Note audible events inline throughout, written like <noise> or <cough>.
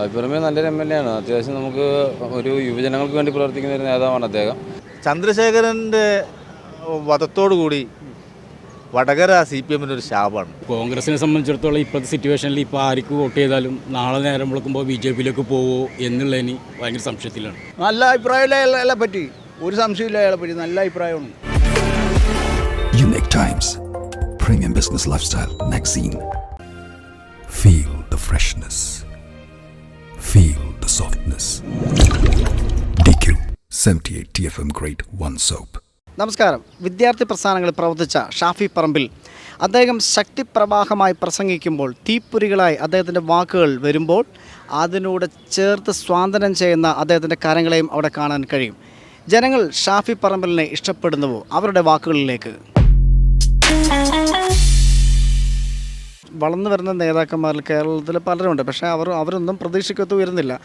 അഭിപ്രായമേ നല്ലൊരു M L A ആണ്. അത്യാവശ്യം നമുക്ക് ഒരു യുവജനങ്ങൾക്ക് വേണ്ടി പ്രവർത്തിക്കുന്ന ഒരു നേതാവാണ് അദ്ദേഹം. ചന്ദ്രശേഖരന്റെ വധത്തോടു കൂടി വടകര സി പി എമ്മിന് ഒരു ശാപമാണ്. കോൺഗ്രസിനെ സംബന്ധിച്ചിടത്തോളം ഇപ്പോഴത്തെ സിറ്റുവേഷനിൽ ഇപ്പോൾ ആർക്ക് വോട്ട് ചെയ്താലും നാളെ നേരം വിളക്കുമ്പോൾ ബി ജെ പിയിലേക്ക് പോവോ എന്നുള്ളതിന് ഭയങ്കര സംശയത്തിലാണ്. നല്ല അഭിപ്രായമില്ല അയാളെ പറ്റി. ഒരു സംശയമില്ല അയാളെ പറ്റി. നല്ല അഭിപ്രായമാണ്. Unique Times. Premium Business Lifestyle Magazine. Feel the freshness. Feel 78 TFM Grade 1 Soap. നമസ്കാരം. വിദ്യാർത്ഥി പ്രസ്ഥാനങ്ങളിൽ പ്രവർത്തിച്ച ഷാഫി പറമ്പിൽ അദ്ദേഹം ശക്തിപ്രവാഹമായി പ്രസംഗിക്കുമ്പോൾ തീപ്പൊരികളായി അദ്ദേഹത്തിന്റെ വാക്കുകൾ വരുമ്പോൾ അതിനോട് ചേർത്ത് സ്വാതന്ത്ര്യം ചെയ്യുന്ന അദ്ദേഹത്തിന്റെ കരങ്ങളെയും അവിടെ കാണാൻ കഴിയും. ജനങ്ങൾ ഷാഫി പറമ്പിലിനെ ഇഷ്ടപ്പെടുന്നുവോ? അവരുടെ വാക്കുകളിലേക്ക്. വളർന്നു വരുന്ന നേതാക്കന്മാരിൽ കേരളത്തിൽ പലരുമുണ്ട്. പക്ഷേ അവർ അവരൊന്നും പ്രതീക്ഷയ്ക്കൊത്ത് ഉയരുന്നില്ല.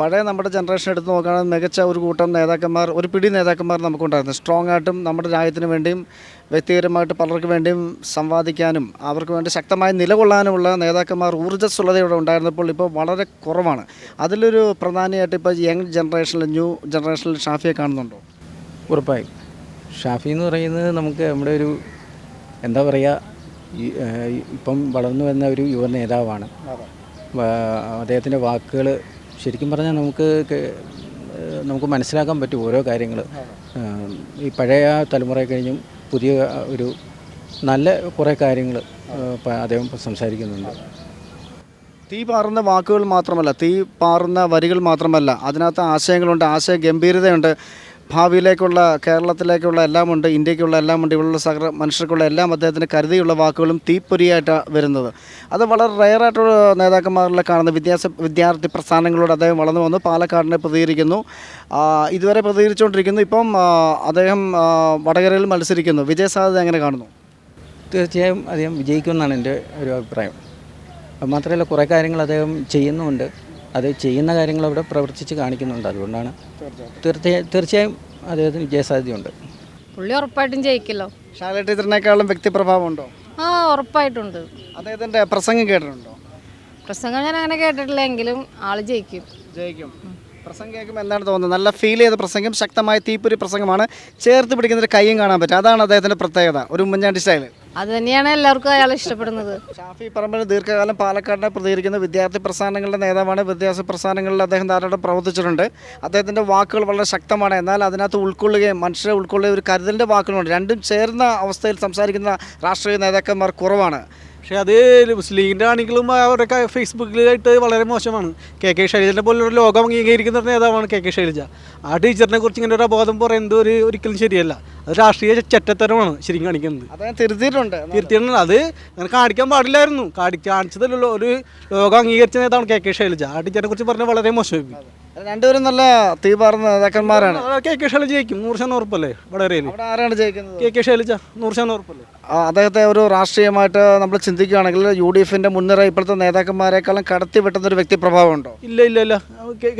പഴയ നമ്മുടെ ജനറേഷൻ എടുത്ത് നോക്കുകയാണെങ്കിൽ മികച്ച ഒരു കൂട്ടം നേതാക്കന്മാർ ഒരു പിടി നേതാക്കന്മാർ നമുക്കുണ്ടായിരുന്നു. സ്ട്രോങ് ആയിട്ടും നമ്മുടെ രാജ്യത്തിന് വേണ്ടിയും വ്യക്തിപരമായിട്ട് പലർക്ക് വേണ്ടിയും സംവാദിക്കാനും അവർക്ക് വേണ്ടി ശക്തമായി നിലകൊള്ളാനുമുള്ള നേതാക്കന്മാർ ഊർജസ്വലതയോടെ ഉണ്ടായിരുന്നപ്പോൾ ഇപ്പോൾ വളരെ കുറവാണ്. അതിലൊരു പ്രധാനമായിട്ട് ഇപ്പോൾ യങ് ജനറേഷനിൽ ന്യൂ ജനറേഷനിൽ ഷാഫിയെ കാണുന്നുണ്ടോ? ഉറപ്പായും. ഷാഫി എന്ന് പറയുന്നത് നമുക്ക് നമ്മുടെ ഒരു എന്താ പറയുക ഇപ്പം വളർന്നു വരുന്ന ഒരു യുവ നേതാവാണ്. അദ്ദേഹത്തിന്റെ വാക്കുകൾ ശരിക്കും പറഞ്ഞാൽ നമുക്ക് നമുക്ക് മനസ്സിലാക്കാൻ പറ്റും ഓരോ കാര്യങ്ങൾ. ഈ പഴയ തലമുറ കഴിഞ്ഞും പുതിയ ഒരു നല്ല കുറേ കാര്യങ്ങൾ അദ്ദേഹം സംസാരിക്കുന്നുണ്ട്. തീ പാറുന്ന വാക്കുകൾ മാത്രമല്ല തീ പാറുന്ന വരികൾ മാത്രമല്ല അതിനകത്ത് ആശയങ്ങളുണ്ട് ആശയ ഗംഭീരതയുണ്ട് ഭാവിയിലേക്കുള്ള കേരളത്തിലേക്കുള്ള എല്ലാമുണ്ട് ഇന്ത്യക്കുള്ള എല്ലാമുണ്ട് ഇവിടെയുള്ള സകല മനുഷ്യർക്കുള്ള എല്ലാം അദ്ദേഹത്തിന് കരുതിയുള്ള വാക്കുകളും തീപ്പൊരിയായിട്ടാണ് വരുന്നത്. അത് വളരെ റയറായിട്ടുള്ള നേതാക്കന്മാരിലെ കാണുന്ന വിദ്യാസ വിദ്യാർത്ഥി പ്രസ്ഥാനങ്ങളോട് അദ്ദേഹം വളർന്നു വന്നു പാലക്കാടിനെ പ്രതികരിക്കുന്നു. ഇതുവരെ പ്രതികരിച്ചുകൊണ്ടിരിക്കുന്നു. ഇപ്പം അദ്ദേഹം വടകരയിൽ മത്സരിക്കുന്നു. വിജയസാധ്യത എങ്ങനെ കാണുന്നു? തീർച്ചയായും അദ്ദേഹം വിജയിക്കുമെന്നാണ് എന്റെ ഒരു അഭിപ്രായം. മാത്രമല്ല കുറേ കാര്യങ്ങൾ അദ്ദേഹം ചെയ്യുന്നുമുണ്ട്. അത് ചെയ്യുന്ന കാര്യങ്ങൾ അവിടെ പ്രവർത്തിച്ച് കാണിക്കുന്നുണ്ട്. അതുകൊണ്ടാണ് തീർച്ചയായും തീർച്ചയായും അദ്ദേഹത്തിന് വിജയസാധ്യതയുണ്ട്. പുള്ളി ഉറപ്പായിട്ടും ജയിക്കല്ലോ. ശാല ടീച്ചറിനേക്കാളും വ്യക്തിപ്രഭാവം ഉണ്ടോ ആ ഉറപ്പായിട്ടുണ്ട്. അദ്ദേഹത്തിന്റെ പ്രസംഗം കേട്ടിട്ടുണ്ടോ? പ്രസംഗം ഞാൻ അങ്ങനെ കേട്ടിട്ടില്ല എങ്കിലും ആൾ ജയിക്കും. ജയിക്കും. പ്രസംഗം കേൾക്കുമ്പോൾ എന്താണ് തോന്നുന്നത്. നല്ല ഫീൽ ചെയ്ത പ്രസംഗം ശക്തമായ തീപ്പൊരി പ്രസംഗമാണ്. ചേർത്ത് പിടിക്കുന്ന ഒരു കൈയും കാണാൻ പറ്റും. അതാണ് അദ്ദേഹത്തിന്റെ പ്രത്യേകത ഒരു ഉമ്മൻചാണ്ടി സ്റ്റൈൽ അത് തന്നെയാണ് എല്ലാവർക്കും അയാൾ ഇഷ്ടപ്പെടുന്നത്. ഷാഫി പറമ്പിൽ ദീർഘകാലം പാലക്കാടിനെ പ്രതികരിക്കുന്ന വിദ്യാർത്ഥി പ്രസ്ഥാനങ്ങളുടെ നേതാവാണ് വിദ്യാഭ്യാസ പ്രസ്ഥാനങ്ങളിൽ അദ്ദേഹം ധാരാളം പ്രവർത്തിച്ചിട്ടുണ്ട്. അദ്ദേഹത്തിന്റെ വാക്കുകൾ വളരെ ശക്തമാണ്. എന്നാൽ അതിനകത്ത് ഉൾക്കൊള്ളുകയും മനുഷ്യരെ ഉൾക്കൊള്ളുകയും ഒരു കരുതലിന്റെ വാക്കുകളുണ്ട്. രണ്ടും ചേർന്ന അവസ്ഥയിൽ സംസാരിക്കുന്ന രാഷ്ട്രീയ നേതാക്കന്മാർ കുറവാണ്. പക്ഷേ അത് മുസ്ലിം ലീഗിന്റെ ആണെങ്കിലും അവരുടെ ഫേസ്ബുക്കിലായിട്ട് വളരെ മോശമാണ്. കെ കെ ശൈലജനെ പോലുള്ള ലോകം അംഗീകരിക്കുന്ന നേതാവാണ് കെ കെ ശൈലജ. ആ ടീച്ചറിനെ കുറിച്ച് ഇങ്ങനെ ഒരു അബോധം പറയുന്നത് ഒരു ഒരിക്കലും ശരിയല്ല. അത് രാഷ്ട്രീയ ചെറ്റത്തരമാണ് ശരിക്കും കാണിക്കുന്നത്. തിരുത്തിയിട്ടുണ്ട്. തിരുത്തിയിട്ടുണ്ട്. അത് അങ്ങനെ കാണിക്കാൻ പാടില്ലായിരുന്നു. കാണിച്ച് കാണിച്ചതല്ലോ ഒരു ലോകം അംഗീകരിച്ച നേതാവാണ് കെ കെ ശൈലജ. ആ ടീച്ചറിനെ കുറിച്ച് പറഞ്ഞാൽ വളരെ മോശമായി രണ്ടുപേരും നല്ല തീ പാർന്ന നേതാക്കന്മാരാണ് കെ കെ ശൈലജ ജയിക്കും. നൂറ് ശതമാനം ഉറപ്പല്ലേ? വടകരയിൽ ആരാണ് ജയിക്കുന്നത്? കെ കെ ശൈലജ നൂറ് ശതമാനം ഉറപ്പല്ലേ? അദ്ദേഹത്തെ ഒരു രാഷ്ട്രീയമായിട്ട് നമ്മൾ ചിന്തിക്കുകയാണെങ്കിൽ യു ഡി എഫിന്റെ മുൻനിര ഇപ്പോഴത്തെ നേതാക്കന്മാരെക്കാളും കടത്തി വെട്ടുന്ന ഒരു വ്യക്തിപ്രഭാവം ഉണ്ടോ ഇല്ല ഇല്ല ഇല്ല. കെ-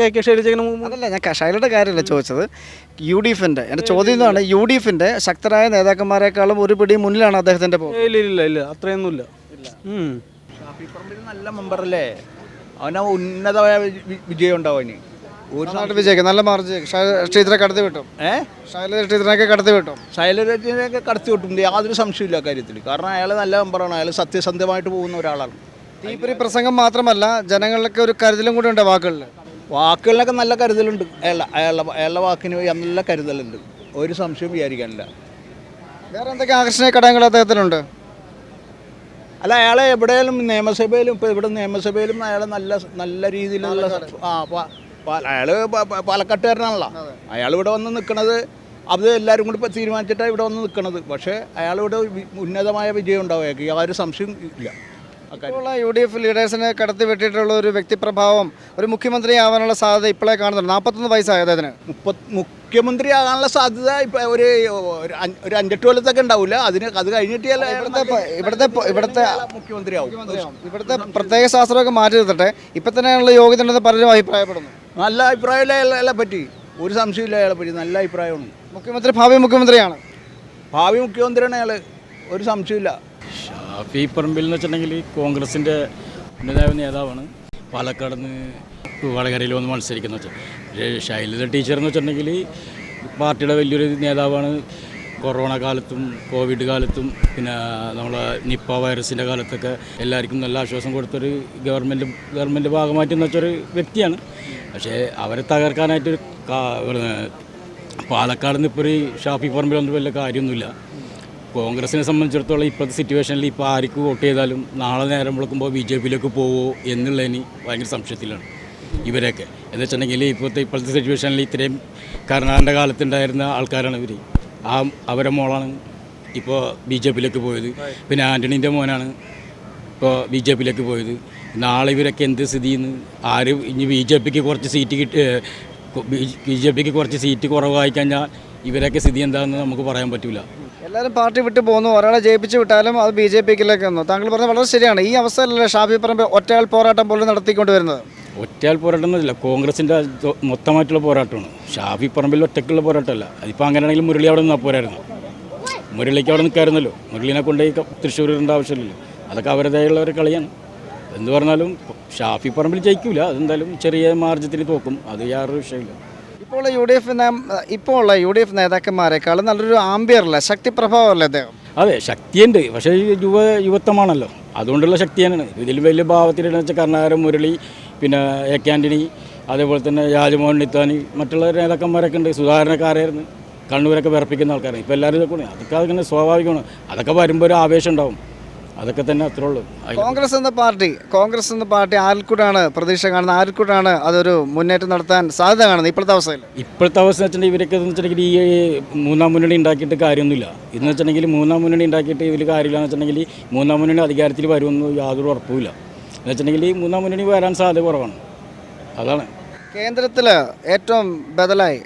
അതല്ല ഞാൻ ശൈലയുടെ കാര്യമല്ല ചോദിച്ചത്. യു ഡി എഫിന്റെ എന്റെ ചോദ്യം എന്നാണ് യു ഡി എഫിന്റെ ശക്തരായ നേതാക്കന്മാരെക്കാളും ഒരു പിടി മുന്നിലാണ് അദ്ദേഹത്തിന്റെ പോകുന്നത് ഇല്ല ഇല്ല ഇല്ല അത്രയൊന്നുമില്ല. ഉം. നല്ല മെമ്പറല്ലേ? അവന് ഉന്നതമായ വിജയം ഉണ്ടാവും നല്ല മാർജ് ടീച്ചറെ കടത്തി വിട്ടും. ശൈലജ കടത്തി വിട്ടും. കടത്തി വിട്ടും. യാതൊരു സംശയമില്ല കാര്യത്തിൽ. കാരണം അയാൾ നല്ല മെമ്പറാണ് അയാൾ സത്യസന്ധമായിട്ട് പോകുന്ന ഒരാളാണ്. തീപ്പൊരി പ്രസംഗം മാത്രമല്ല ജനങ്ങളിലൊക്കെ ഒരു കരുതലും കൂടി ഉണ്ട് വാക്കുകളിൽ വാക്കുകളിലൊക്കെ നല്ല കരുതലുണ്ട്. അയാളെ അയാളുടെ അയാളുടെ വാക്കിന് നല്ല കരുതലുണ്ട്. ഒരു സംശയം വിചാരിക്കാനില്ല. വേറെ എന്തൊക്കെ ആകർഷണ ഘടകങ്ങൾ അദ്ദേഹത്തിനുണ്ട്? അല്ല അയാളെ എവിടെയാലും നിയമസഭയിലും ഇപ്പോൾ ഇവിടെ നിയമസഭയിലും അയാളെ നല്ല നല്ല രീതിയിലുള്ള ആ അയാൾ പാലക്കാട്ടുകാരനാണല്ലോ. അയാൾ ഇവിടെ വന്ന് നിൽക്കുന്നത് അത് എല്ലാവരും കൂടി ഇപ്പോൾ തീരുമാനിച്ചിട്ടാണ് ഇവിടെ വന്ന് നിൽക്കുന്നത് പക്ഷേ അയാൾ ഇവിടെ ഉന്നതമായ വിജയം ഉണ്ടാവും. അയാൾക്ക് യാതൊരു സംശയം ഇല്ല. യു ഡി എഫ് ലീഡേഴ്സിനെ കടത്തി വെട്ടിയിട്ടുള്ള ഒരു വ്യക്തിപ്രഭാവം ഒരു മുഖ്യമന്ത്രി ആവാനുള്ള സാധ്യത ഇപ്പോഴേ കാണുന്നുണ്ട്. നാൽപ്പത്തൊന്ന് വയസ്സായത് അദ്ദേഹത്തിന് മുപ്പത് മുഖ്യമന്ത്രി ആകാനുള്ള സാധ്യത ഇപ്പോൾ ഒരു ഒരു അഞ്ചെട്ട് കൊല്ലത്തൊക്കെ ഉണ്ടാവില്ല അതിന് അത് കഴിഞ്ഞിട്ട് ഇവിടുത്തെ ഇവിടുത്തെ ഇവിടുത്തെ മുഖ്യമന്ത്രി ആവും ഇവിടുത്തെ പ്രത്യേക ശാസ്ത്രമൊക്കെ മാറ്റി നിർത്തട്ടെ ഇപ്പം തന്നെയുള്ള യോഗ്യത ഉണ്ടെന്ന് പലരും അഭിപ്രായപ്പെടുന്നു. നല്ല അഭിപ്രായമില്ല അയാളെ അയാളെ പറ്റി? ഒരു സംശയമില്ല അയാളെ പറ്റി. നല്ല അഭിപ്രായമാണ്. മുഖ്യമന്ത്രി ഭാവി മുഖ്യമന്ത്രിയാണ്. ഭാവി മുഖ്യമന്ത്രിയാണ് അയാൾ ഒരു സംശയമില്ല ഷാഫി പറമ്പിൽ എന്ന് വെച്ചിട്ടുണ്ടെങ്കിൽ കോൺഗ്രസിന്റെ ഉന്നതായ നേതാവാണ്. പാലക്കാട് നിന്ന് വളകരയിൽ വന്ന് മത്സരിക്കുന്ന വെച്ചാൽ ശൈലജ ടീച്ചർ എന്ന് വെച്ചിട്ടുണ്ടെങ്കിൽ പാർട്ടിയുടെ വലിയൊരു നേതാവാണ് കൊറോണ കാലത്തും കോവിഡ് കാലത്തും പിന്നെ നമ്മളെ നിപ്പ വൈറസിന്റെ കാലത്തൊക്കെ എല്ലാവർക്കും നല്ല ആശ്വാസം കൊടുത്തൊരു ഗവൺമെന്റ് ഗവൺമെന്റ് ഭാഗമായിട്ട് എന്ന് വെച്ചൊരു വ്യക്തിയാണ്. പക്ഷേ അവരെ തകർക്കാനായിട്ടൊരു പാലക്കാട് നിന്ന് ഇപ്പോൾ ഒരു ഷാഫി പറമ്പിലൊന്നും വലിയ കാര്യമൊന്നുമില്ല. കോൺഗ്രസിനെ സംബന്ധിച്ചിടത്തോളം ഇപ്പോഴത്തെ സിറ്റുവേഷനിൽ ഇപ്പോൾ ആർക്ക് വോട്ട് ചെയ്താലും നാളെ നേരം വിളക്കുമ്പോൾ ബി ജെ പിയിലേക്ക് പോവോ എന്നുള്ളതിന് ഭയങ്കര സംശയത്തിലാണ് ഇവരൊക്കെ എന്ന് വെച്ചിട്ടുണ്ടെങ്കിൽ ഇപ്പോഴത്തെ ഇപ്പോഴത്തെ സിറ്റുവേഷനിൽ ഇത്രയും കരുണാകരന്റെ കാലത്തുണ്ടായിരുന്ന ആൾക്കാരാണ് ഇവർ ആ അവരെ മോളാണ് ഇപ്പോൾ ബി ജെ പിയിലേക്ക് പോയത്. പിന്നെ ആന്റണീന്റെ മോനാണ് ഇപ്പോൾ ബി ജെ പിയിലേക്ക് പോയത്. നാളെ ഇവരൊക്കെ എന്ത് സ്ഥിതിയെന്ന് ആര് ഇനി ബി ജെ പിക്ക് കുറച്ച് സീറ്റ് കിട്ടി ബി ജെ പിക്ക് കുറച്ച് സീറ്റ് കുറവായി കഴിഞ്ഞാൽ ഇവരൊക്കെ സ്ഥിതി എന്താണെന്ന് നമുക്ക് പറയാൻ പറ്റില്ല എല്ലാവരും പാർട്ടി വിട്ട് പോകുന്നു ഒരാളെ ജയിപ്പിച്ച് വിട്ടാലും അത് ബി ജെ പിക്കിലേക്ക് വന്നു. താങ്കൾ പറഞ്ഞത് വളരെ ശരിയാണ്. ഈ അവസ്ഥയിലല്ലേ ഷാഫി പറമ്പ് ഒറ്റയാൾ പോരാട്ടം പോലും നടത്തിക്കൊണ്ട് വരുന്നത്. ഒറ്റയാൾ പോരാട്ടം എന്നല്ല കോൺഗ്രസിന്റെ മൊത്തമായിട്ടുള്ള പോരാട്ടമാണ്. ഷാഫി പറമ്പിൽ ഒറ്റയ്ക്കുള്ള പോരാട്ടമല്ല. അതിപ്പോൾ അങ്ങനെയാണെങ്കിൽ മുരളി അവിടെ നിന്നാൽ പോരായിരുന്നു. മുരളിക്ക് അവിടെ നിൽക്കായിരുന്നല്ലോ. മുരളിനെ കൊണ്ടുപോയി തൃശ്ശൂർ ഇടേണ്ട ആവശ്യമില്ലല്ലോ. അതൊക്കെ അവരുടേതായുള്ള ഒരു കളിയാണ്. എന്ന് പറഞ്ഞാലും ഷാഫി പറമ്പിൽ ജയിക്കില്ല അതെന്തായാലും ചെറിയ മാർജത്തിന് തോക്കും. അത് യാതൊരു വിഷയമില്ല ഇപ്പോൾ യു ഡി എഫ് ഇപ്പോൾ ഉള്ള യു ഡി എഫ് നേതാക്കന്മാരെക്കാളും നല്ലൊരു ആംബിയറല്ല? ശക്തി പ്രഭാവമല്ലേ അദ്ദേഹം അതെ ശക്തിയുണ്ട്. പക്ഷേ യുവ യുവത്വമാണല്ലോ. അതുകൊണ്ടുള്ള ശക്തിയാണ്. ഇതിൽ വലിയ ഭാവത്തിൽ വെച്ചാൽ കർണാകരം മുരളി പിന്നെ എ കെ ആന്റണി അതേപോലെ തന്നെ രാജമോഹൻ നിത്താനി മറ്റുള്ള നേതാക്കന്മാരൊക്കെ ഉണ്ട്. സുധാരണക്കാരായിരുന്നു കണ്ണൂരൊക്കെ വിറപ്പിക്കുന്ന ആൾക്കാരാണ്. ഇപ്പോൾ എല്ലാവരും ഇതൊക്കെ. അതൊക്കെ അതിങ്ങനെ സ്വാഭാവികമാണ്. അതൊക്കെ വരുമ്പോൾ ഒരു ആവേശം ഉണ്ടാവും. അതൊക്കെ തന്നെ അത്രേ ഉള്ളൂ. കോൺഗ്രസ് എന്ന പാർട്ടി കോൺഗ്രസ് എന്ന പാർട്ടി ആർക്കൂടാണ് പ്രതീക്ഷ കാണുന്നത്. ആർക്കൂടാണ് അതൊരു മുന്നേറ്റം നടത്താൻ സാധ്യത കാണുന്നത് ഇപ്പോഴത്തെ അവസ്ഥയിൽ ഇപ്പോഴത്തെ അവസ്ഥ വെച്ചിട്ടുണ്ടെങ്കിൽ ഇവരൊക്കെ എന്ന് വെച്ചിട്ടുണ്ടെങ്കിൽ ഈ മൂന്നാം മുന്നണി ഉണ്ടാക്കിയിട്ട് കാര്യമൊന്നുമില്ല. ഇന്ന് വെച്ചിട്ടുണ്ടെങ്കിൽ മൂന്നാം മുന്നണി ഉണ്ടാക്കിയിട്ട് ഇതിൽ കാര്യമില്ല എന്ന് വെച്ചിട്ടുണ്ടെങ്കിൽ മൂന്നാം മുന്നണി അധികാരത്തിൽ വരുമെന്ന് യാതൊരു ഉറപ്പുമില്ല എന്ന് വെച്ചിട്ടുണ്ടെങ്കിൽ ഈ മൂന്നാം മുന്നണി വരാൻ സാധ്യത കുറവാണ്. അതാണ്. കേന്ദ്രത്തിൽ ഏറ്റവും ബദലായി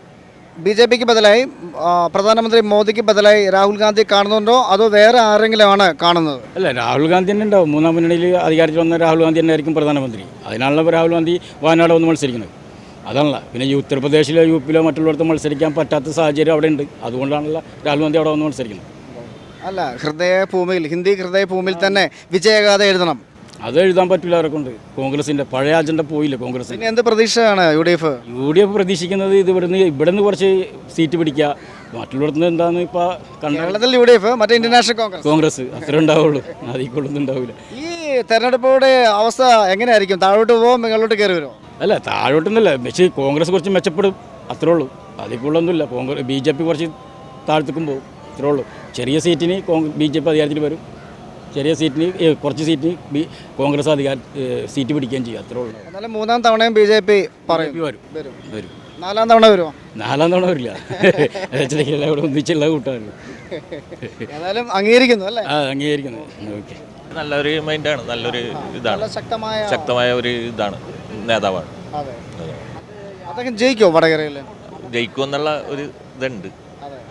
ബി ജെ പിക്ക് ബദലായി പ്രധാനമന്ത്രി മോദിക്ക് ബദലായി രാഹുൽ ഗാന്ധി കാണുന്നുണ്ടോ? അതോ വേറെ ആരെങ്കിലും ആണ് കാണുന്നത്? അല്ല രാഹുൽ ഗാന്ധി തന്നെ ഉണ്ടാവും. മൂന്നാം മുന്നണിയിൽ അധികാരത്തിൽ വന്ന രാഹുൽ ഗാന്ധി തന്നെ ആയിരിക്കും പ്രധാനമന്ത്രി. അതിനാണല്ലോ രാഹുൽ ഗാന്ധി വയനാട് വന്ന് മത്സരിക്കുന്നത്. അതാണല്ലോ. പിന്നെ ഈ ഉത്തർപ്രദേശിലോ യു പിയിലോ മറ്റുള്ളവർക്ക് മത്സരിക്കാൻ പറ്റാത്ത സാഹചര്യം അവിടെ ഉണ്ട്. അതുകൊണ്ടാണല്ലോ രാഹുൽ ഗാന്ധി അവിടെ വന്ന് മത്സരിക്കുന്നത്. അല്ല ഹൃദയഭൂമിയിൽ ഹിന്ദി ഹൃദയഭൂമിയിൽ തന്നെ വിജയഗാഥ എഴുതണം. അത് എഴുതാൻ പറ്റില്ല അവരെ കൊണ്ട് കോൺഗ്രസിന്റെ പഴയ അജണ്ട പോയില്ല കോൺഗ്രസ് എന്ത് പ്രതീക്ഷയാണ് U D F U D F പ്രതീക്ഷിക്കുന്നത് ഇത് ഇവിടുന്ന് ഇവിടുന്ന് കുറച്ച് സീറ്റ് പിടിക്കുക. മറ്റുള്ളിടത്തുനിന്ന് എന്താന്ന് ഇപ്പോൾ കണ്ട കേരളത്തിൽ യു ഡി എഫ് മറ്റേ ഇന്റർനാഷണൽ കോൺഗ്രസ്. കോൺഗ്രസ്. അത്ര ഉണ്ടാവുള്ളൂ. അതിക്കൊള്ളൊന്നും ഉണ്ടാവില്ല ഈ തെരഞ്ഞെടുപ്പോടെ അവസ്ഥ എങ്ങനെയായിരിക്കും? താഴോട്ട് പോകും മേളോട്ട് കയറി വരുമോ അല്ല താഴോട്ടൊന്നുമില്ല. പക്ഷേ കോൺഗ്രസ് കുറച്ച് മെച്ചപ്പെടും. അത്രേ ഉള്ളൂ. അതിക്കുള്ളൊന്നുമില്ല. കോൺഗ്രസ് ബി ജെ പി കുറച്ച് താഴ്ത്തിക്കും പോകും അത്രേ ഉള്ളൂ. ചെറിയ സീറ്റിന് കോൺഗ്രസ് ബി ജെ പി അധികാരത്തിൽ വരും. ചെറിയ സീറ്റിന് കുറച്ച് സീറ്റിന് ബി കോൺഗ്രസ് അധികാര സീറ്റ് പിടിക്കുകയും ചെയ്യും. അത്രേ ഉള്ളൂ. എന്നാലും മൂന്നാം തവണയും ബി ജെ പി പറയും. വരും. വരും. നാലാം തവണ വരുമോ നാലാം തവണ വരില്ല. എല്ലാം കൂടെ ഒന്നിച്ചുള്ള കൂട്ടാണ്. ഏതായാലും അംഗീകരിക്കുന്നു അല്ലേ? ആ അംഗീകരിക്കുന്നു. ഓക്കെ. നല്ലൊരു മൈൻഡാണ് നല്ലൊരു ഇതാണ് നല്ല ശക്തമായ ശക്തമായ ഒരു ഇതാണ് നേതാവാണ്. അതെ. അദ്ദേഹം ജയിക്കുമോ വടകരയിൽ? ജയിക്കുമെന്നുള്ള ഒരു ഇതുണ്ട്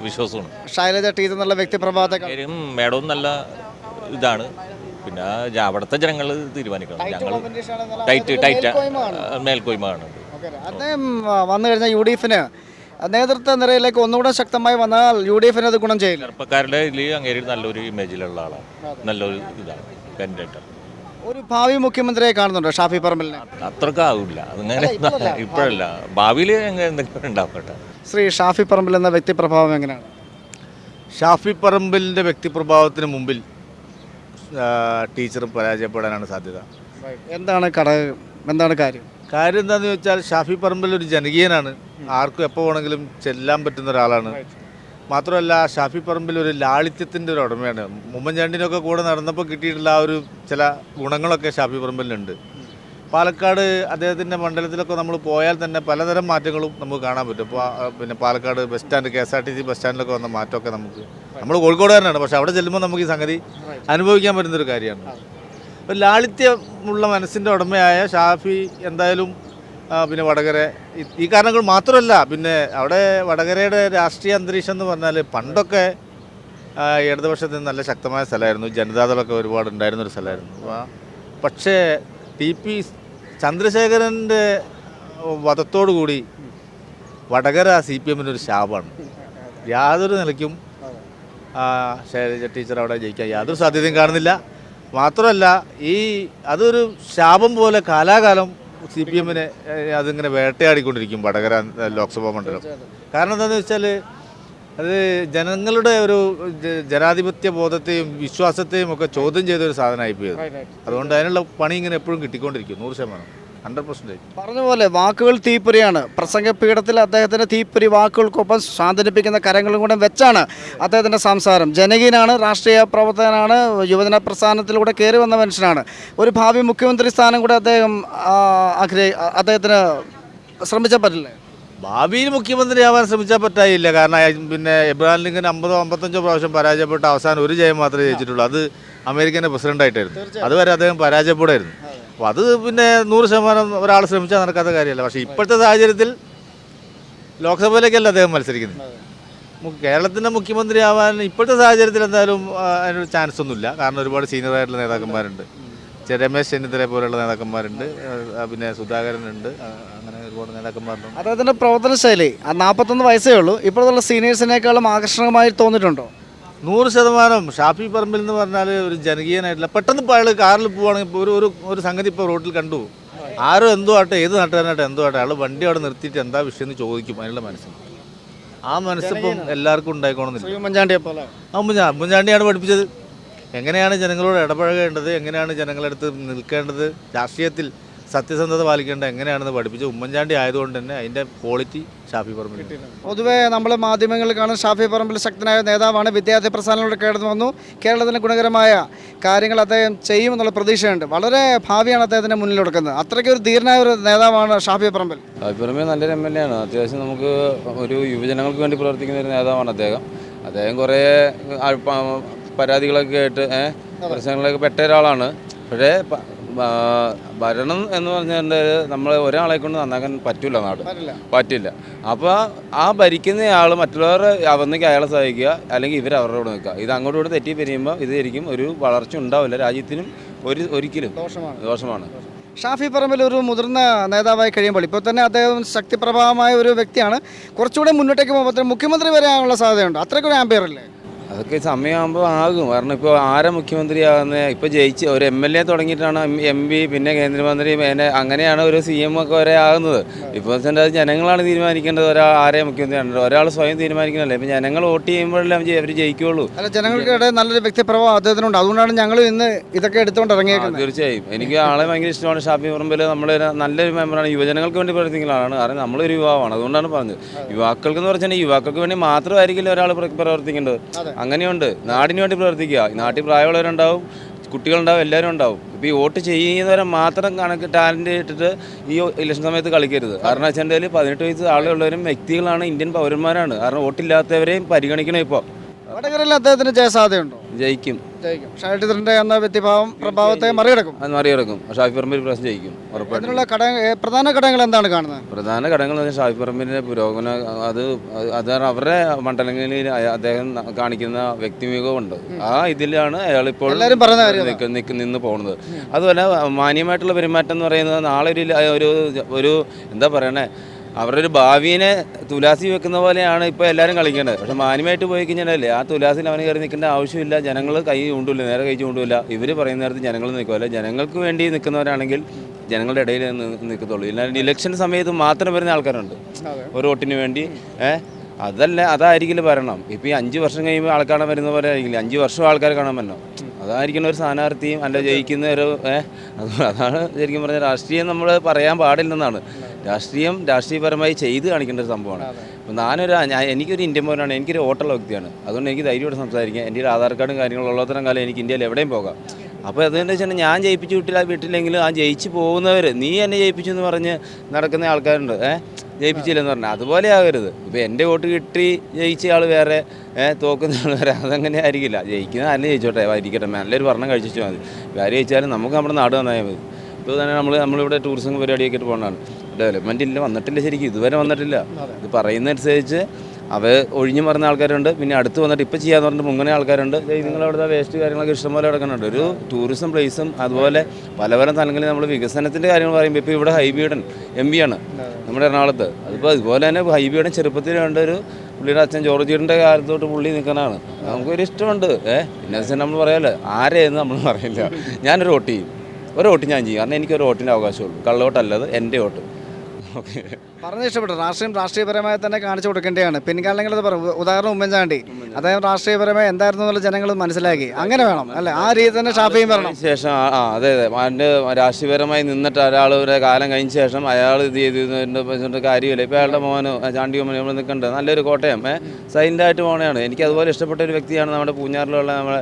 വിശ്വാസമാണ് ശൈലജ ടീച്ചർ എന്നുള്ള വ്യക്തിപ്രഭാതക്കാരും പേരും മേഡവും നല്ല ഇതാണ്. പിന്നെ അവിടുത്തെ ജനങ്ങൾ തീരുമാനിക്കണം. ഞങ്ങൾ ടൈറ്റ് ടൈറ്റ് മേൽക്കോയ്മ കാണുന്നുണ്ട് അദ്ദേഹം വന്നു കഴിഞ്ഞാൽ യു ഡി എഫിന് നേതൃത്വ നിരയിലേക്ക് ഒന്നുകൂടെ ശക്തമായി വന്നാൽ യു ഡി എഫിന് അത് ഗുണം ചെയ്യില്ല. ചെറുപ്പക്കാരുടെ ഇതിൽ അങ്ങേരി നല്ലൊരു ഇമേജിലുള്ള ആളാണ് നല്ലൊരു ഇതാണ് കാൻഡിഡേറ്റ് ഒരു ഭാവി മുഖ്യമന്ത്രിയെ കാണുന്നുണ്ടോ ഷാഫി പറമ്പലിനെ? അത്രയ്ക്ക് ആവില്ല. അതങ്ങനെ ഇപ്പോഴല്ല. <laughs> ഭാവിയിൽ എങ്ങനെ എന്തെങ്കിലും ഉണ്ടാവട്ടെ. ശ്രീ ഷാഫി പറമ്പിൽ എന്ന വ്യക്തിപ്രഭാവം എങ്ങനെയാണ്? ഷാഫി പറമ്പിലിന്റെ വ്യക്തിപ്രഭാവത്തിന് മുമ്പിൽ ആ, ടീച്ചർ പരാജയപ്പെടാനാണ് സാധ്യത. എന്താണ് ഘടകം എന്താണ് കാര്യം? കാര്യം എന്താണെന്ന് ചോദിച്ചാൽ ഷാഫി പറമ്പിൽ ഒരു ജനകീയനാണ്. ആർക്കും എപ്പോൾ വേണമെങ്കിലും ചെല്ലാൻ പറ്റുന്ന ഒരാളാണ്. മാത്രമല്ല ഷാഫി പറമ്പിൽ ഒരു ലാളിത്യത്തിന്റെ ഒരു ഉടമയാണ്. ഉമ്മൻചാണ്ടിനൊക്കെ കൂടെ നടന്നപ്പോൾ കിട്ടിയിട്ടുള്ള ആ ഒരു ചില ഗുണങ്ങളൊക്കെ ഷാഫി പറമ്പിലുണ്ട് പാലക്കാട് അദ്ദേഹത്തിന്റെ മണ്ഡലത്തിലൊക്കെ നമ്മൾ പോയാൽ തന്നെ പലതരം മാറ്റങ്ങളും നമുക്ക് കാണാൻ പറ്റും. ഇപ്പോൾ പിന്നെ Palakkad bus stand K S R T C bus സ്റ്റാൻഡിലൊക്കെ വന്ന മാറ്റമൊക്കെ നമുക്ക്. നമ്മൾ കോഴിക്കോടുകാരനാണ് പക്ഷേ അവിടെ ചെല്ലുമ്പോൾ നമുക്ക് ഈ സംഗതി അനുഭവിക്കാൻ പറ്റുന്നൊരു കാര്യമാണ്. അപ്പോൾ ലാളിത്യമുള്ള മനസ്സിന്റെ ഉടമയായ ഷാഫി എന്തായാലും പിന്നെ വടകര ഈ- കാരണങ്ങൾ മാത്രമല്ല പിന്നെ അവിടെ വടകരയുടെ രാഷ്ട്രീയ അന്തരീക്ഷം എന്ന് പറഞ്ഞാൽ പണ്ടൊക്കെ ഇടതുപക്ഷത്തിന് നല്ല ശക്തമായ സ്ഥലമായിരുന്നു. ജനതാദളൊക്കെ ഒരുപാട് ഉണ്ടായിരുന്നൊരു സ്ഥലമായിരുന്നു. പക്ഷേ ടി പി ചന്ദ്രശേഖരന്റെ വധത്തോടു കൂടി വടകര സി പി എമ്മിന്റെ ഒരു ശാപമാണ്. യാതൊരു നിലയ്ക്കും ശൈലജ ടീച്ചർ അവിടെ ജയിക്കാൻ യാതൊരു സാധ്യതയും കാണുന്നില്ല. മാത്രമല്ല ഈ അതൊരു ശാപം പോലെ കാലാകാലം സി പി എമ്മിനെ അതിങ്ങനെ വേട്ടയാടിക്കൊണ്ടിരിക്കും വടകര ലോക്സഭാ മണ്ഡലം. കാരണം എന്താണെന്ന് വെച്ചാൽ അത് ജനങ്ങളുടെ ഒരു ജനാധിപത്യ ബോധത്തെയും വിശ്വാസത്തെയും ഒക്കെ ചോദ്യം ചെയ്ത ഒരു സാധനമായി പോയത് അതുകൊണ്ട് അതിനുള്ള പണി ഇങ്ങനെ എപ്പോഴും കിട്ടിക്കൊണ്ടിരിക്കും നൂറ് ശതമാനം. Hundred percentage. പറഞ്ഞ പോലെ വാക്കുകൾ തീപ്പൊരിയാണ്. പ്രസംഗ പീഠത്തിൽ അദ്ദേഹത്തിന്റെ തീപ്പൊരി വാക്കുകൾക്കൊപ്പം സ്വാതന്ത്ര്യപ്പിക്കുന്ന കരങ്ങളും കൂടെ വെച്ചാണ് അദ്ദേഹത്തിന്റെ സംസാരം. ജനകീയനാണ് രാഷ്ട്രീയ പ്രവർത്തകനാണ് യുവജന പ്രസ്ഥാനത്തിലൂടെ കയറി വന്ന മനുഷ്യനാണ്. ഒരു ഭാവി മുഖ്യമന്ത്രി സ്ഥാനം കൂടെ അദ്ദേഹം ആഗ്രഹി അദ്ദേഹത്തിന് ശ്രമിച്ചാൽ പറ്റില്ലേ? ഭാവിയിൽ മുഖ്യമന്ത്രിയാവാൻ ശ്രമിച്ചാൽ പറ്റായില്ല. കാരണം പിന്നെ എബ്രഹാം ലിങ്കൻ അമ്പതോ അമ്പത്തഞ്ചോ പ്രാവശ്യം പരാജയപ്പെട്ട അവസാനം ഒരു ജയം മാത്രമേ ജയിച്ചിട്ടുള്ളൂ. അത് അമേരിക്കന്റെ പ്രസിഡന്റായിട്ടായിരുന്നു അതുവരെ അദ്ദേഹം പരാജയപ്പെടുമായിരുന്നു. അപ്പോൾ അത് പിന്നെ നൂറ് ശതമാനം ഒരാൾ ശ്രമിച്ചാൽ നടക്കാത്ത കാര്യമല്ല. പക്ഷേ ഇപ്പോഴത്തെ സാഹചര്യത്തിൽ ലോക്സഭയിലേക്കല്ല അദ്ദേഹം മത്സരിക്കുന്നത്. കേരളത്തിന്റെ മുഖ്യമന്ത്രിയാവാൻ ഇപ്പോഴത്തെ സാഹചര്യത്തിൽ എന്തായാലും അതിനൊരു ചാൻസ് ഒന്നുമില്ല. കാരണം ഒരുപാട് സീനിയർ ആയിട്ടുള്ള നേതാക്കന്മാരുണ്ട്. രമേശ് ചെന്നിത്തല പോലെയുള്ള നേതാക്കന്മാരുണ്ട്. പിന്നെ സുധാകരൻ ഉണ്ട് അങ്ങനെ ഒരുപാട് നേതാക്കന്മാരുണ്ട്. അദ്ദേഹത്തിന്റെ പ്രവർത്തന ശൈലി നാൽപ്പത്തൊന്ന് വയസ്സേ ഉള്ളൂ. ഇപ്പോഴുള്ള സീനിയേഴ്സിനേക്കാളും ആകർഷകമായി തോന്നിയിട്ടുണ്ടോ? നൂറ് ശതമാനം ഷാഫി പറമ്പിൽ എന്ന് പറഞ്ഞാൽ ഒരു ജനകീയനായിട്ടില്ല. പെട്ടെന്ന് ഇപ്പോൾ അയാൾ കാറിൽ പോവുകയാണെങ്കിൽ ഇപ്പോൾ ഒരു ഒരു ഒരു സംഗതി ഇപ്പോൾ റോഡിൽ കണ്ടു. ആരോ എന്തോ ആട്ടെ ഏത് നാട്ടുകാരനാട്ടെ എന്തോ ആട്ടെ അയാൾ വണ്ടി അവിടെ നിർത്തിയിട്ട് എന്താ വിഷയം എന്ന് ചോദിക്കും അതിനുള്ള മനസ്സിൽ ആ മനസ്സിപ്പം എല്ലാവർക്കും ഉണ്ടായിക്കോണമെന്നില്ല ഉമ്മൻചാണ്ടി ഉമ്മൻചാണ്ടിയാണ് പഠിപ്പിച്ചത്. എങ്ങനെയാണ് ജനങ്ങളോട് ഇടപഴകേണ്ടത്? എങ്ങനെയാണ് ജനങ്ങളടുത്ത് നിൽക്കേണ്ടത്? രാഷ്ട്രീയത്തിൽ സത്യസന്ധത പാലിക്കേണ്ടത് എങ്ങനെയാണെന്ന് പഠിപ്പിച്ച് ഉമ്മൻചാണ്ടി ആയതുകൊണ്ട് തന്നെ അതിന്റെ ക്വാളിറ്റി ഷാഫി പറമ്പിൽ പൊതുവേ നമ്മൾ മാധ്യമങ്ങളിൽ കാണുന്ന ഷാഫി പറമ്പിൽ ശക്തനായ നേതാവാണ്. വിദ്യാർത്ഥി പ്രസ്ഥാനങ്ങളുടെ കടന്നു വന്നു. കേരളത്തിന് ഗുണകരമായ കാര്യങ്ങൾ അദ്ദേഹം ചെയ്യുമെന്നുള്ള പ്രതീക്ഷയുണ്ട്. വളരെ ഭാവിയാണ് അദ്ദേഹത്തിന് മുന്നിൽ കൊടുക്കുന്നത്. അത്രയ്ക്ക് ഒരു ധീരനായ ഒരു നേതാവാണ് ഷാഫി പറമ്പിൽ. ഷാഫി പറമ്പിൽ നല്ലൊരു എം എൽ എ ആണ്. അത്യാവശ്യം നമുക്ക് ഒരു യുവജനങ്ങൾക്ക് വേണ്ടി പ്രവർത്തിക്കുന്ന ഒരു നേതാവാണ് അദ്ദേഹം. അദ്ദേഹം കുറേ പരാതികളൊക്കെ ആയിട്ട് പ്രശ്നങ്ങളൊക്കെ പെട്ട ഒരാളാണ്. പക്ഷേ ഭരണം എന്ന് പറഞ്ഞാൽ നമ്മൾ ഒരാളെ കൊണ്ട് നന്നാക്കാൻ പറ്റില്ല നാട്. പറ്റില്ല. അപ്പോൾ ആ ഭരിക്കുന്ന ഭരിക്കുന്നയാൾ മറ്റുള്ളവരെ അവന്നേക്ക് അയാളെ സഹായിക്കുക അല്ലെങ്കിൽ ഇവർ അവരുടെ കൂടെ നിൽക്കുക. ഇത് അങ്ങോട്ടും കൂടെ തെറ്റി പിരിയുമ്പോൾ ഇത് ശരിക്കും ഒരു വളർച്ച ഉണ്ടാവില്ല. രാജ്യത്തിനും ഒരു ഒരിക്കലും ദോഷമാണ്. ദോഷമാണ്. ഷാഫി പറമ്പിൽ ഒരു മുതിർന്ന നേതാവായി കഴിയുമ്പോൾ ഇപ്പോൾ തന്നെ അദ്ദേഹം ശക്തിപ്രഭാവമായ ഒരു വ്യക്തിയാണ്. കുറച്ചുകൂടെ മുന്നോട്ടേക്ക് പോകുമ്പോൾ മുഖ്യമന്ത്രി വരെ ആകാനുള്ള സാധ്യതയുണ്ട്. അത്രയ്ക്കൊരു ആംബിയർ അല്ലേ? അതൊക്കെ സമയമാകുമ്പോൾ ആകും. കാരണം ഇപ്പോൾ ആരെ മുഖ്യമന്ത്രിയാകുന്നത് ഇപ്പോൾ ജയിച്ച് ഒരു എം എൽ എ തുടങ്ങിയിട്ടാണ് എം പി പിന്നെ കേന്ദ്രമന്ത്രി പിന്നെ അങ്ങനെയാണ് ഒരു സി എം ഒക്കെ വരെ ആകുന്നത്. ഇപ്പോൾ അത് ജനങ്ങളാണ് തീരുമാനിക്കേണ്ടത്. ഒരാൾ ആരെ മുഖ്യമന്ത്രി ആണ് ഒരാൾ സ്വയം തീരുമാനിക്കണല്ലേ ഇപ്പം ജനങ്ങൾ വോട്ട് ചെയ്യുമ്പോഴല്ലേ അവർ ജയിക്കുള്ളൂ അല്ല ജനങ്ങൾക്കിടെ നല്ലൊരു വ്യക്തിപ്രഭാവം അദ്ദേഹത്തിനുണ്ട്. അതുകൊണ്ടാണ് ഞങ്ങൾ ഇന്ന് ഇതൊക്കെ എടുത്തുകൊണ്ട് ഇറങ്ങിയത് തീർച്ചയായും. എനിക്ക് ആളെ ഭയങ്കര ഇഷ്ടമാണ്. ഷാഫി പറമ്പിൽ നമ്മൾ നല്ലൊരു മെമ്പറാണ് യുവജനങ്ങൾക്ക് വേണ്ടി പ്രവർത്തിക്കുന്ന ആളാണ്. കാരണം നമ്മളൊരു യുവാവാണ്. അതുകൊണ്ടാണ് പറഞ്ഞത്. യുവാക്കൾക്ക് എന്ന് പറഞ്ഞാൽ യുവാക്കൾക്ക് വേണ്ടി മാത്രമായിരിക്കില്ല ഒരാൾ പ്ര- പ്രവർത്തിക്കേണ്ടത്? അങ്ങനെയുണ്ട്. നാടിന് വേണ്ടി പ്രവർത്തിക്കുക. നാട്ടിൽ പ്രായമുള്ളവരുണ്ടാവും കുട്ടികളുണ്ടാവും എല്ലാവരും ഉണ്ടാവും. ഇപ്പോൾ ഈ വോട്ട് ചെയ്യുന്നവരെ മാത്രം കണക്ക് ടാലന്റ് ഇട്ടിട്ട് ഈ ഇലക്ഷൻ സമയത്ത് കളിക്കരുത്. കാരണം വെച്ചാൽ പതിനെട്ട് വയസ്സ് ആളുകളുള്ളവരും വ്യക്തികളാണ് ഇന്ത്യൻ പൗരന്മാരാണ്. കാരണം വോട്ടില്ലാത്തവരെയും പരിഗണിക്കണം ഇപ്പോൾ അദ്ദേഹത്തിന് ജയസാധ്യതയുണ്ടോ? ജയിക്കും. ജയിക്കും. എന്ന വ്യക്തിഭാവം പ്രഭാവത്തെ മറികടക്കും. അത് മറികടക്കും. ഷാഫി പറമ്പിൽ പ്രാവശ്യം ജയിക്കും ഉറപ്പായിട്ടും. അതിനുള്ള ഘടക ഏ, പ്രധാന ഘടകങ്ങൾ എന്താണ് കാണുന്നത്? പ്രധാന ഘടകങ്ങൾ എന്ന് വെച്ചാൽ ഷാഫി പറമ്പിന്റെ പുരോഗമന അത് അത് അവരുടെ മണ്ഡലങ്ങളിൽ അയ- അദ്ദേഹം ന- കാണിക്കുന്ന വ്യക്തിമികവുണ്ട് ആ ഇതിലാണ് അയാൾ ഇപ്പോൾ എല്ലാവരും പറയുന്ന നിന്ന് പോകുന്നത് അതുപോലെ മാന്യമായിട്ടുള്ള പെരുമാറ്റം എന്ന് പറയുന്നത് നാളെ ഒരു ല- ഒരു ഒരു എന്താ പറയണേ? അവരുടെ ഒരു ഭാവിയെ തുലാസി വെക്കുന്ന പോലെയാണ് ഇപ്പോൾ എല്ലാവരും കളിക്കേണ്ടത് പക്ഷെ മാന്യമായിട്ട് പോയി കഴിഞ്ഞാലല്ലേ ആ തുലാസിൽ അവന് കയറി നിൽക്കേണ്ട ആവശ്യമില്ല. ജനങ്ങൾ കൈ കൊണ്ടില്ല നേരെ കൈ കൊണ്ടില്ല ഇവർ പറയുന്ന നേരത്ത് ജനങ്ങൾ നിൽക്കുമല്ല ജനങ്ങൾക്ക് വേണ്ടി നിൽക്കുന്നവരാണെങ്കിൽ ജനങ്ങളുടെ ഇടയിൽ നിൽക്കത്തുള്ളൂ. ഇല്ലാണ്ട് ഇലക്ഷൻ സമയത്ത് മാത്രം വരുന്ന ആൾക്കാരുണ്ട്. ഒരു വോട്ടിന് വേണ്ടി ഏഹ് അതല്ല അതായിരിക്കില്ല ഭരണം. ഇപ്പം ഈ അഞ്ച് വർഷം കഴിയുമ്പോൾ ആൾക്കാരെ വരുന്ന പോലെ ആയിരിക്കില്ല. അഞ്ച് വർഷം ആൾക്കാർ കാണാൻ വരണം അതായിരിക്കണം ഒരു സ്ഥാനാർത്ഥിയും അല്ല ജയിക്കുന്ന ഒരു അതാണ് ശരിക്കും പറഞ്ഞാൽ രാഷ്ട്രീയം നമ്മൾ പറയാൻ പാടില്ലെന്നാണ്. രാഷ്ട്രീയം രാഷ്ട്രീയപരമായി ചെയ്ത് കാണിക്കേണ്ട ഒരു സംഭവമാണ്. അപ്പോൾ ഞാനൊരു എനിക്കൊരു ഇന്ത്യൻ പൗരനാണ് എനിക്കൊരു ഹോട്ടൽ വ്യക്തിയാണ്. അതുകൊണ്ട് എനിക്ക് ധൈര്യമായിട്ട് സംസാരിക്കാം. എന്റെ ഒരു ആധാർ കാർഡും കാര്യങ്ങളും ഉള്ളത്തരം കാലം എനിക്ക് ഇന്ത്യയിൽ എവിടെയും പോകാം. അപ്പോൾ അതെന്ന് വെച്ചാൽ ഞാൻ ജയിപ്പിച്ച് വിട്ടില്ല വിട്ടില്ലെങ്കിലും ആ ജയിച്ചു പോകുന്നവർ നീ എന്നെ ജയിപ്പിച്ചു എന്ന് പറഞ്ഞ് നടക്കുന്ന ആൾക്കാരുണ്ട്. ഏഹ് ജയിപ്പിച്ചില്ലെന്ന് പറഞ്ഞാൽ അതുപോലെ ആകരുത്. ഇപ്പോൾ എന്റെ വോട്ട് കിട്ടി ജയിച്ച ആൾ വേറെ തോക്കുന്ന ആൾ വേറെ. അതങ്ങനെ ആയിരിക്കില്ല. ജയിക്കുന്ന ആരും ജയിച്ചോട്ടെ ആയിരിക്കട്ടെ. നല്ലൊരു ഭരണം കഴിച്ചു മതി. ആര് ജയിച്ചാലും നമുക്ക് നമ്മുടെ നാട് നന്നായാൽ മതി. ഇപ്പോൾ തന്നെ നമ്മൾ നമ്മളിവിടെ ടൂറിസം പരിപാടിയൊക്കെ ആയിട്ട് പോകുന്നതാണ് ഡെവലപ്മെന്റ് ഇല്ല വന്നിട്ടില്ല ശരിക്കും. ഇതുവരെ വന്നിട്ടില്ല. ഇത് പറയുന്നതനുസരിച്ച് അവ ഒഴിഞ്ഞു മറന്ന ആൾക്കാരുണ്ട്. പിന്നെ അടുത്ത് വന്നിട്ട് ഇപ്പോൾ ചെയ്യാന്ന് പറഞ്ഞിട്ട് മുങ്ങനെ ആൾക്കാരുണ്ട്. നിങ്ങളവിടുത്തെ വേസ്റ്റ് കാര്യങ്ങളൊക്കെ ഇഷ്ടംപോലെ കിടക്കുന്നുണ്ട്. ഒരു ടൂറിസം പ്ലേസും അതുപോലെ പല പല സ്ഥലങ്ങളിൽ നമ്മൾ വികസനത്തിന്റെ കാര്യങ്ങൾ പറയുമ്പോൾ ഇപ്പോൾ ഇവിടെ ഹൈബീഡൻ എം പി ആണ്. നമ്മുടെ എറണാകുളത്ത്. അതിപ്പോൾ അതുപോലെ തന്നെ ഹൈബീഡൻ ചെറുപ്പത്തിൽ കണ്ട ഒരു പുള്ളിയുടെ അച്ഛൻ ജോർജിയുടെ കാലത്തോട്ട് പുള്ളി നിൽക്കുന്നതാണ്. നമുക്കൊരു ഇഷ്ടമുണ്ട്. ഏഹ് പിന്നെ നമ്മൾ പറയാമല്ലോ ആരെയെന്ന് നമ്മൾ പറയില്ല. ഞാനൊരു വോട്ട് ചെയ്യും. ഒരു വോട്ട് ഞാൻ ചെയ്യും. കാരണം എനിക്കൊരു വോട്ടിന്റെ അവകാശമുള്ളൂ. കള്ളവോട്ടല്ലത് എന്റെ വോട്ട് ഓക്കെ പറഞ്ഞ ഇഷ്ടപ്പെട്ടു. രാഷ്ട്രീയം രാഷ്ട്രീയപരമായി തന്നെ കാണിച്ചു കൊടുക്കേണ്ടതാണ്. പിൻകാലങ്ങളിൽ പറയും ഉദാഹരണം ഉമ്മൻചാണ്ടി. അദ്ദേഹം രാഷ്ട്രീയപരമായി എന്തായിരുന്നു എന്നുള്ള ജനങ്ങൾ മനസ്സിലാക്കി. അങ്ങനെ വേണം അല്ലെ? ആ രീതി തന്നെ ഷാഫിയും വരണം. ശേഷം ആ അതെ അതെ. അതിന്റെ രാഷ്ട്രീയപരമായി നിന്നിട്ട് ഒരാളുടെ കാലം കഴിഞ്ഞ ശേഷം അയാൾ ഇത് ചെയ്തതിന്റെ കാര്യമില്ല. ഇപ്പോൾ അയാളുടെ മോന് ചാണ്ടി ഉമ്മൻ നമ്മൾ നിൽക്കേണ്ടത് നല്ലൊരു കോട്ടയം. സൈലന്റായിട്ട് പോകണതാണ് എനിക്ക് അതുപോലെ ഇഷ്ടപ്പെട്ട ഒരു വ്യക്തിയാണ് നമ്മുടെ പൂഞ്ഞാറിലുള്ള നമ്മുടെ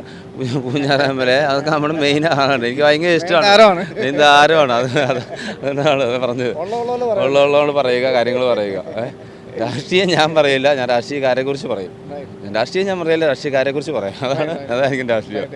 പൂഞ്ഞാറ് എം എൽ എ അതൊക്കെ നമ്മുടെ മെയിൻ ആളാണ്. എനിക്ക് ഭയങ്കര ഇഷ്ടമാണ്. മെയിൻ താരമാണ് അത് അത് അതാണ് പറഞ്ഞത്. ഉള്ള ഉള്ളതുകൊണ്ട് പറയുക. കാര്യങ്ങൾ പറയുക. രാഷ്ട്രീയം ഞാൻ പറയില്ല. ഞാൻ രാഷ്ട്രീയക്കാരെ കുറിച്ച് പറയും രാഷ്ട്രീയം ഞാൻ പറയില്ല രാഷ്ട്രീയക്കാരെ കുറിച്ച് പറയാം. അതാണ് അതായിരിക്കും രാഷ്ട്രീയം.